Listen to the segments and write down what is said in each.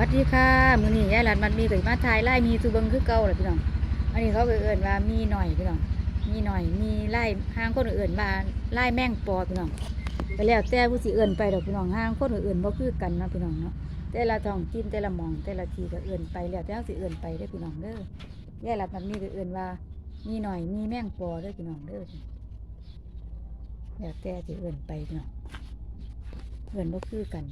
วัสดีค่ะมื้อนี้ยายหลานมันมีเกิดมาถ่ายไล่มีสุเบิงคือเก่าแหละพี่น้องอันนี้เขาก็เอิ้นว่ามีหน่อยพี่น้องมีหน่อยมีไล่ห้างคนอิ้นว่าไล่แมงปอพี่น้องไปแล้วแต่ผู้สิเอิ้นไปดอกพี่น้องห้างคนอิ้นบ่คือกันนะพี่น้องเนาะแต่ละท้องถิ่นแต่ละหมองแต่ละทีก็เอิ้นไปแล้วแต่เฮาสิเอิ้นไปเด้พี่น้องเด้อยายหลานมันมีก็เอิ้นว่า มีหน่อยมีแมงปอเด้พี่น้องเด้อแล้วแต่สิเอิ้นไปพี่น้องเอิ้นบ่คือกัน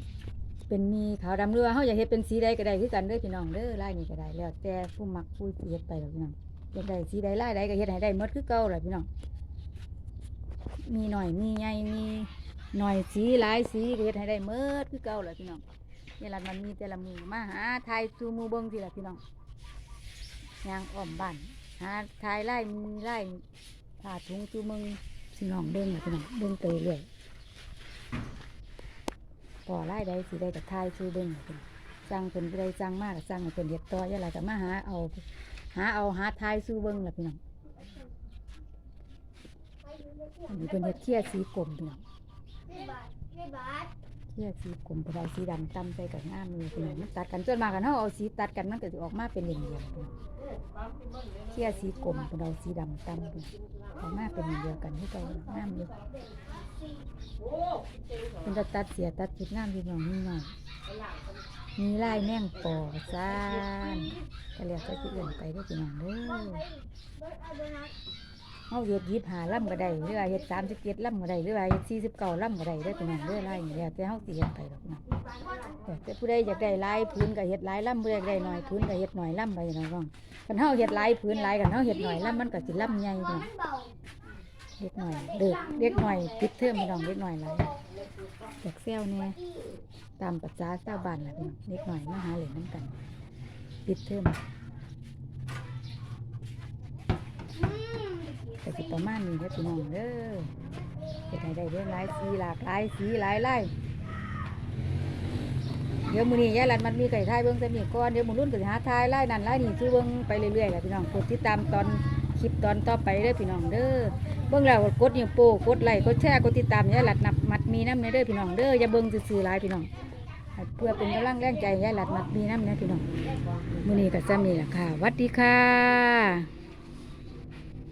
เป็นมีขาวดำเรือเขาอยากเฮ็ดเป็นสีใดก็ได้คือกันเด้อพี่น้องเด้อลายนี้ก็ได้แล้วแต่ผู้มักผู้เฮ็ดไปหรอกพี่น้องอยากได้สีใดลายใดก็เฮ็ดให้ได้หมดคือเก่าแหละพี่น้องมีหน่อยมีใหญ่มีหน่อยสีหลายสีก็เฮ็ดให้ได้หมดคือเก่าแหละพี่น้องเนี่ยละมันมีแต่ละมือมาหาทายซูมือเบิงสิละพี่น้องยางอ้อมบ้านหาทายไล่มีไล่ผ่าถุงซูมึงสิน้องเบิ่งละพี่น้องเบิ่งเรื่อย พอไล่ได้สิได้กับทายซื้อเบิ้งเพิ่นสั่งเพิ่นผู้ใดสั่งมากสั่งเพิ่นเฮ็ดต่อยายหลายก็มาหาเอาหาเอาหาทายซื้อเบิ้งล่ะพี่น้องอันนี้เพิ่นเฮ็ดเขี้ยสีกลมพี่น้องเขี้ยสีกลมเพิ่นเอาสีดำตำใส่กับงามเลยพี่น้องตัดกันส่วนมากันเฮาเอาสีตัดกันมันก็สิออกมาเป็นเหลี่ยมๆพี่น้องเขี้ยสีกลมเพิ่นเอาสีดำตำพี่น้อออกมาเป็นเหลี่ยมเดียวกันที่เก่างามอยู่ เพิ่นจะตัดเสียตัดจุดงามพี่น้องนี่หน่อยมีลายแมงปอซ่านก็เรียกใส่ที่อื่นไปได้พี่น้องเด้อเฮาเฮ็ดยิบหาล่ำก็ได้หรือว่าเฮ็ดสามสิบเจ็ดล่ำก็ได้หรือว่าเฮ็ดสี่สิบเก้าล่ำก็ได้เด้อพี่น้องเด้อลายนี่แล้วแต่เฮาสิเฮ็ดไปดอกนะแต่ผู้ใดอยากได้ลายพื้นก็เฮ็ดลายล่ำผู้ใดอยได้หน่อยพื้นก็เฮ็ดหน่อยล่ำไปน้องๆคันเฮาเฮ็ดลายพื้นลายกันเฮาเฮ็ดหน่อยล่ำมันก็สิล่ำใหญ่เนาะ เด็กหน่อยเด็กเด็กหน่อยปิดเทอมพี่น้องเด็กหน่อยหลายอยากเซลแหน่ยตามปัจจาชาวบ้านล่ะพี่น้องเล็กหน่อยมาหาเหรียญน้ำกัน ปิดเทอมแต่สิประมาณนี้เด้อพี่น้องเด้อเฮ็ดให้ได้เรื่องหลายสีหลากหลายสีหลายไล่เดี๋ยวมือนี้ยายหลันมันมีไก่ทายเบิ่งแต่มีก่อนเดี๋ยวมือรุ่นก็สิหาทายไล่นั่นไล่นี่ซื้อเบิ่งไปเรื่อยๆแหละพี่น้องกดติดตามตอนคลิปตอนต่อไปเด้อพี่น้องเด้อ เบื้องแล้วกดนิ้วโป้กดไลค์กดแชร์กดติดตามยาหลัดนับมัดมีน้ำเนื้อด้พี่น้องเด้ออย่าเบิ่งซื่อๆลายพี่น้องเพื่อเป็นกำลังแรงใจยาหลัดมัดมีน้ำเนื้อพี่น้องมือนี้ก็จะมีล่ะค่ะวัดดีค่ะ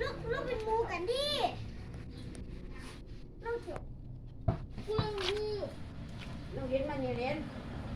ลูกลูกเป็นมูกันดิลูกเถอะเพียงดิเราเห็นมันเนี่ยเล่น